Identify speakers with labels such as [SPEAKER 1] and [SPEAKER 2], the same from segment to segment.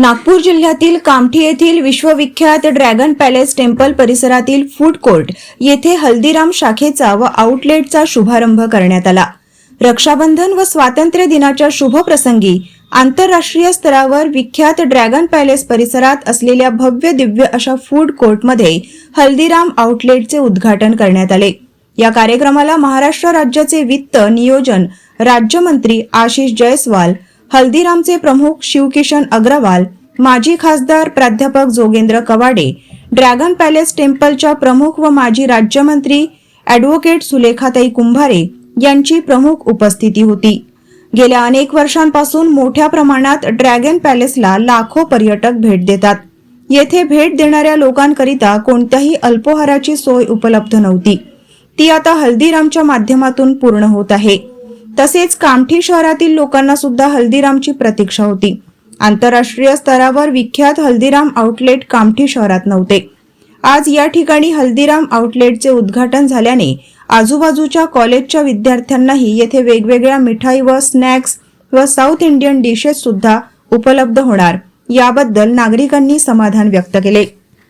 [SPEAKER 1] नागपूर जिल्ह्यातील कामठी येथील विश्वविख्यात ड्रॅगन पॅलेस टेम्पल परिसरातील फूड कोर्ट येथे हल्दीराम शाखेचा व आउटलेटचा शुभारंभ करण्यात आला. रक्षाबंधन व स्वातंत्र्य दिनाच्या शुभप्रसंगी आंतरराष्ट्रीय स्तरावर विख्यात ड्रॅगन पॅलेस परिसरात असलेल्या भव्य दिव्य अशा फूड कोर्टमध्ये हल्दीराम आउटलेटचे उद्घाटन करण्यात आले. या कार्यक्रमाला महाराष्ट्र राज्याचे वित्त नियोजन राज्यमंत्री आशिष जयस्वाल हल्दीरामचे प्रमुख शिवकिशन अग्रवाल माजी खासदार प्राध्यापक जोगेंद्र कवाडे ड्रॅगन पॅलेस टेम्पलच्या प्रमुख व माजी राज्यमंत्री ॲडव्होकेट सुलेखाताई कुंभारे यांची प्रमुख उपस्थिती होती. गेल्या अनेक वर्षांपासून मोठ्या प्रमाणात ड्रॅगन पॅलेसला लाखो पर्यटक भेट देतात. येथे भेट देणाऱ्या लोकांकरिता कोणत्याही अल्पोहाराची सोय उपलब्ध नव्हती. ती आता हल्दीरामच्या माध्यमातून पूर्ण होत आहे. तसेच कामठी शहरातील लोकांना सुद्धा हल्दीरामची प्रतीक्षा होती. आंतरराष्ट्रीय स्तरावर विख्यात हल्दीराम आउटलेट कामठी शहरात नव्हते. आज या ठिकाणी हल्दीराम आउटलेटचे उद्घाटन झाल्याने आजूबाजूच्या कॉलेजच्या विद्यार्थ्यांनाही येथे वेगवेगळ्या मिठाई व स्नॅक्स व साऊथ इंडियन डिशेस सुद्धा उपलब्ध होणार. याबद्दल नागरिकांनी समाधान व्यक्त केले.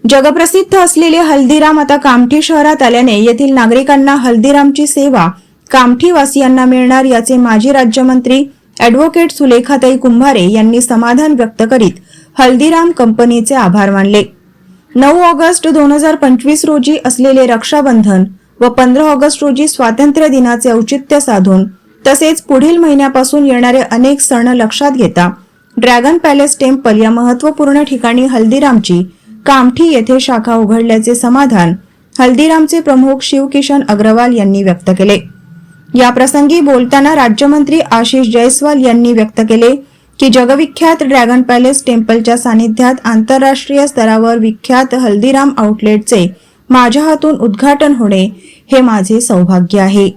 [SPEAKER 1] जगप्रसिद्ध असलेले हल्दीराम आता कामठी शहरात आल्याने येथील नागरिकांना हल्दीरामची सेवा कामठीवासियांना मिळणार याचे माजी राज्यमंत्री ॲडव्होकेट सुलेखाताई कुंभारे यांनी समाधान व्यक्त करीत हल्दीराम कंपनीचे आभार मानले. नऊ ऑगस्ट दोन हजार पंचवीस रोजी असलेले रक्षाबंधन व पंधरा ऑगस्ट रोजी स्वातंत्र्य दिनाचे औचित्य साधून तसेच पुढील महिन्यापासून येणारे अनेक सण लक्षात घेता ड्रॅगन पॅलेस टेम्पल या महत्त्वपूर्ण ठिकाणी हल्दीरामची कामठी येथे शाखा उघडल्याचे समाधान हल्दीरामचे प्रमुख शिवकिशन अग्रवाल यांनी व्यक्त केले. या प्रसंगी बोलताना राज्यमंत्री आशिष जयस्वाल यांनी व्यक्त केले की जगविख्यात ड्रॅगन पॅलेस टेम्पलच्या सानिध्यात आंतरराष्ट्रीय स्तरावर विख्यात हल्दीराम आउटलेटचे माझ्या हातून उद्घाटन होणे हे माझे सौभाग्य आहे.